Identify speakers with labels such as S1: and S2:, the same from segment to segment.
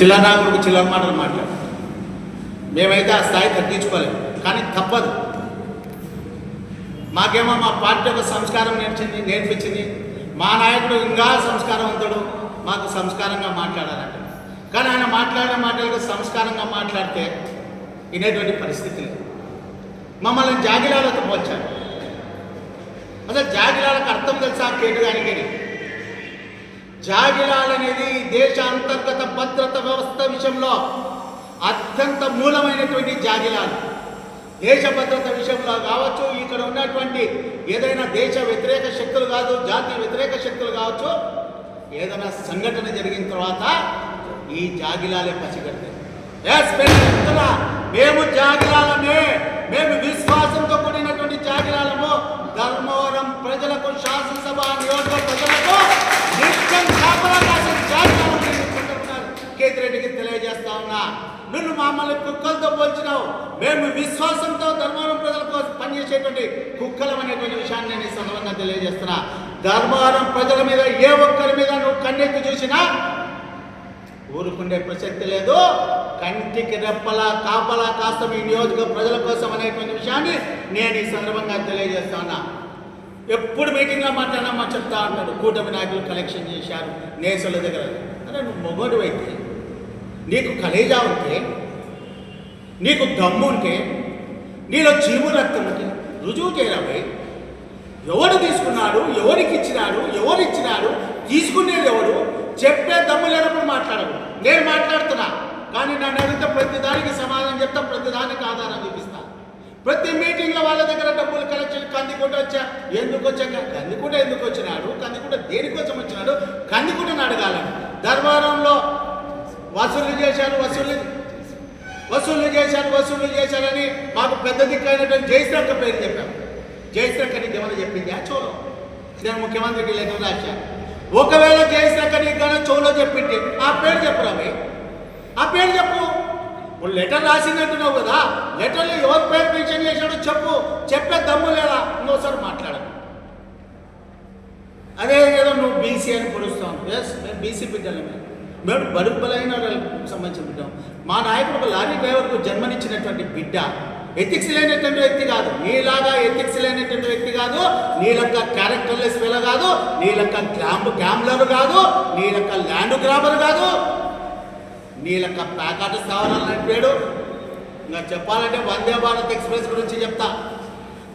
S1: చిల్లర కొడుకు చిల్లర మాటలు మాట్లాడు. మేమైతే ఆ స్థాయి తగ్గించుకోలేము కానీ తప్పదు. మాకేమో మా పార్టీ యొక్క సంస్కారం నేర్చింది నేర్పించింది. మా నాయకుడు ఇంకా సంస్కారవంతుడు. మాకు సంస్కారంగా మాట్లాడాలంట. కానీ ఆయన మాట్లాడిన మాటలకు సంస్కారంగా మాట్లాడితే వినేటువంటి పరిస్థితి లేదు. మమ్మల్ని జాగిలాలతో పోల్చారు. అసలు జాగిలాలకు అర్థం తెలుసా? కేటు గారికి జాగిలాల్ అనేది దేశ అంతర్గత భద్రత వ్యవస్థ విషయంలో అత్యంత మూలమైనటువంటి జాగిలాలు దేశ భద్రత విషయంలో కావచ్చు ఇక్కడ ఉన్నటువంటి ఏదైనా దేశ వ్యతిరేక శక్తులు కాదు జాతీయ వ్యతిరేక శక్తులు కావచ్చు ఏదైనా సంఘటన జరిగిన తర్వాత ఈ జాగిలాలే పసిగడతాయి. మేము జాగి తెలియజేస్తా ఉన్నా. నువ్వు మమ్మల్ని కుక్కలతో పోల్చినావు. మేము విశ్వాసంతో ధర్మవరం ప్రజలకు పనిచేసేటువంటి కుక్కలం అనేటువంటి విషయాన్ని నేను సందర్భంగా తెలియజేస్తున్నా. ధర్మవరం ప్రజల మీద ఏ ఒక్కరి మీద నువ్వు కన్నెత్తి చూసినా ఊరుకుండే ప్రసక్తి లేదు. కంటికి రెప్పలా కాపలా కాస్త మీ నియోజక ప్రజల కోసం అనేటువంటి విషయాన్ని నేను ఈ సందర్భంగా తెలియజేస్తా ఉన్నా. ఎప్పుడు మీటింగ్లో మాట్లాడినా మా చెప్తా ఉంటాడు కూటమి నాయకులు కలెక్షన్ చేశారు నేసుల దగ్గర. అరే నువ్వు మొగోడు అయితే నీకు కలేజా ఉంటే నీకు దమ్ము ఉంటే నీలో చీము రక్తం ఉంటే రుజువు చేయరాబోయ్ ఎవడు తీసుకున్నాడు ఎవరికి ఇచ్చినాడు ఎవరు ఇచ్చినాడు తీసుకునేది ఎవడు? చెప్పే దమ్ము లేనప్పుడు మాట్లాడదు నేను మాట్లాడుతున్నా కానీ నన్ను అడిగితే ప్రతి దానికి సమాధానం చెప్తా ప్రతి దానికి ఆధారం చూపిస్తా. ప్రతి మీటింగ్లో వాళ్ళ దగ్గర డబ్బులు కలెక్షన్ కందికుంట వచ్చా? ఎందుకు వచ్చాక? కందికుంట ఎందుకు వచ్చినాడు? కందికుంట దేనికోసం వచ్చినాడు? కందికుంటను అడగాలని ధర్మారంలో వసూలు చేశారు వసూలు వసూలు చేశారు వసూలు చేశారని మాకు పెద్ద దిక్కైనటువంటి జయశ్రక్క పేరు చెప్పాము జయశ్రక్క నీకు ఏమైనా చెప్పింది? ఆ చోలో నేను ముఖ్యమంత్రికి లేదు రాశాను ఒకవేళ జయశ్రక్క నీకు కానీ చోలో చెప్పింది ఆ పేరు చెప్పురా భయ్ ఆ పేరు చెప్పు. ఇప్పుడు లెటర్ రాసిందంటున్నావు కదా. లెటర్లో ఎవరి పేరు మెన్షన్ చేశాడో చెప్పు. చెప్పే దమ్ము లేదా? ఇంకోసారి మాట్లాడకు అదే ఏదో నువ్వు బీసీ అని పిలుస్తావు. ఎస్ మేము బీసీ బిడ్డలమే. మేము బడుగు బలైన వాళ్ళకి సంబంధించిన బిడ్డ. మా నాయకుడు ఒక లారీ డ్రైవర్కు జన్మనిచ్చినటువంటి బిడ్డ. ఎథిక్స్ లేనటువంటి వ్యక్తి కాదు. నీలాగా ఎథిక్స్ లేనటువంటి వ్యక్తి కాదు. నీలక్క క్యారెక్టర్లెస్ పిల్ల కాదు. నీలక్క లెక్క గ్యాంబ్లర్ కాదు. నీలక్క ల్యాండ్ గ్రాబర్ కాదు. నీలక్క ప్యాకాట స్థావరాలు నడిపాడు. ఇంకా చెప్పాలంటే వందే భారత్ ఎక్స్ప్రెస్ గురించి చెప్తా.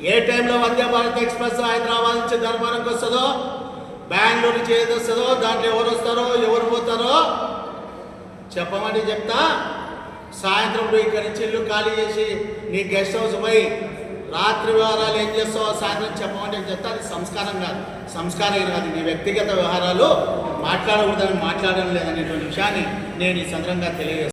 S1: ఏ టైంలో వందే భారత్ ఎక్స్ప్రెస్ హైదరాబాద్ నుంచి ధర్మవరంకి వస్తుందో? బెంగళూరు నుంచి ఏది వస్తుందో? దాంట్లో ఎవరు వస్తారో? చెప్పమని చెప్తా? సాయంత్రం నువ్వు ఇక్కడి నుంచి ఇల్లు ఖాళీ చేసి నీ గెస్ట్ హౌస్ పోయి రాత్రి వ్యవహారాలు ఏం చేస్తావో సాయంత్రం చెప్పమంటే చెప్తా. అది సంస్కారం కాదు. సంస్కారం కాదు. నీ వ్యక్తిగత వ్యవహారాలు మాట్లాడకూడదని మాట్లాడడం లేదనేటువంటి విషయాన్ని నేను ఈ సందర్భంగా తెలియజేస్తాను